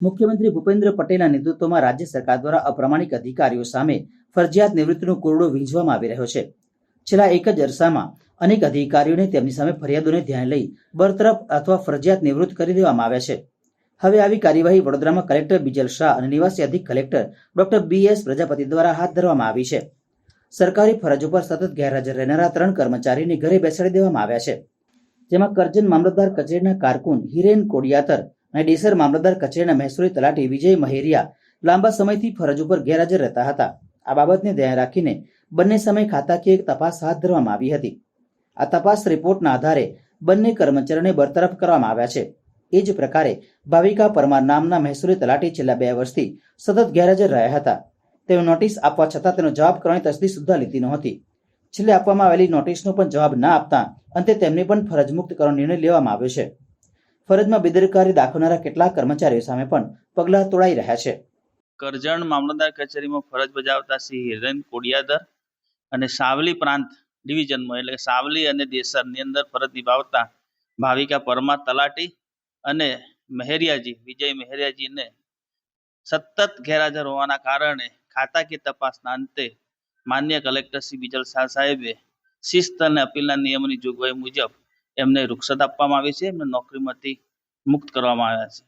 મુખ્યમંત્રી ભૂપેન્દ્ર પટેલના નેતૃત્વમાં રાજ્ય સરકાર દ્વારા અપ્રામાણિક અધિકારીઓ સામે ફરજિયાત નિવૃત્તિનો કોરડો વીંઝવામાં આવી રહ્યો છે. છેલ્લા એક જ અરસામાં અનેક અધિકારીઓને તેમની સામે ફરિયાદોને ધ્યાને લઈ બરતરફ અથવા ફરજિયાત નિવૃત્ત કરી દેવામાં આવ્યા છે. હવે આવી કાર્યવાહી વડોદરામાં કલેક્ટર બિજલ શાહ અને નિવાસી અધિક collector doctor B S Prajapati દ્વારા હાથ ધરવામાં આવી છે. સરકારી ફરજ ઉપર સતત ગેરહાજર રહેનારા ત્રણ કર્મચારીને ઘરે બેસાડી દેવામાં આવ્યા છે. જેમાં કરજન મામલતદાર કચેરીના કારકુન હિરેન કોડિયાતર અને ડેસર મામલતદાર કચેરીના મહેસૂલી તલાટી વિજય મહેરિયા લાંબા સમયથી ફરજ ઉપર ગેરહાજર રહેતા હતા. આ બાબતને ધ્યાન રાખીને બંને સામે ખાતાકીય તપાસ હાથ ધરવામાં આવી હતી. આ તપાસ રિપોર્ટના આધારે બંને કર્મચારીઓને બરતરફ કરવામાં આવ્યા છે. એ જ પ્રકારે ભાવિકા પરમાર નામના મહેસૂલી તલાટી છેલ્લા બે વર્ષથી સતત ગેરહાજર રહ્યા હતા. તેઓ નોટિસ આપવા છતાં તેનો જવાબ કરવાની તસદી સુદ્ધા લીધી નહોતી. છેલ્લે આપવામાં આવેલી નોટિસનો પણ જવાબ ના આપતા અંતે તેમને પણ ફરજ મુક્ત કરવાનો નિર્ણય લેવામાં આવ્યો છે. ફરજમાં બેદરકારી દાખવનારા કેટલાક કર્મચારીઓ સામે પણ પગલાં તોડાઈ રહ્યા છે. કરજણ મામલતદાર કચેરીમાં ફરજ બજાવતા શ્રી હિરેન કોડિયાદર અને સાવલી પ્રાંત ડિવિઝનમાં, એટલે સાવલી અને દેસરની અંદર ફરજ નિભાવતા ભાવિકા પરમા તલાટી અને મહેરિયાજી, વિજય મહેરિયાજીને સતત ગેરહાજર હોવાના કારણે ખાતાકીય તપાસના અંતે માન્ય કલેક્ટર શ્રી બીજલ શાહ સાહેબે શિસ્ત અને અપીલના નિયમોની જોગવાઈ મુજબ એમને રૂખસત આપવામાં આવી છે એમને નોકરીમાંથી મુક્ત કરવામાં આવ્યા છે.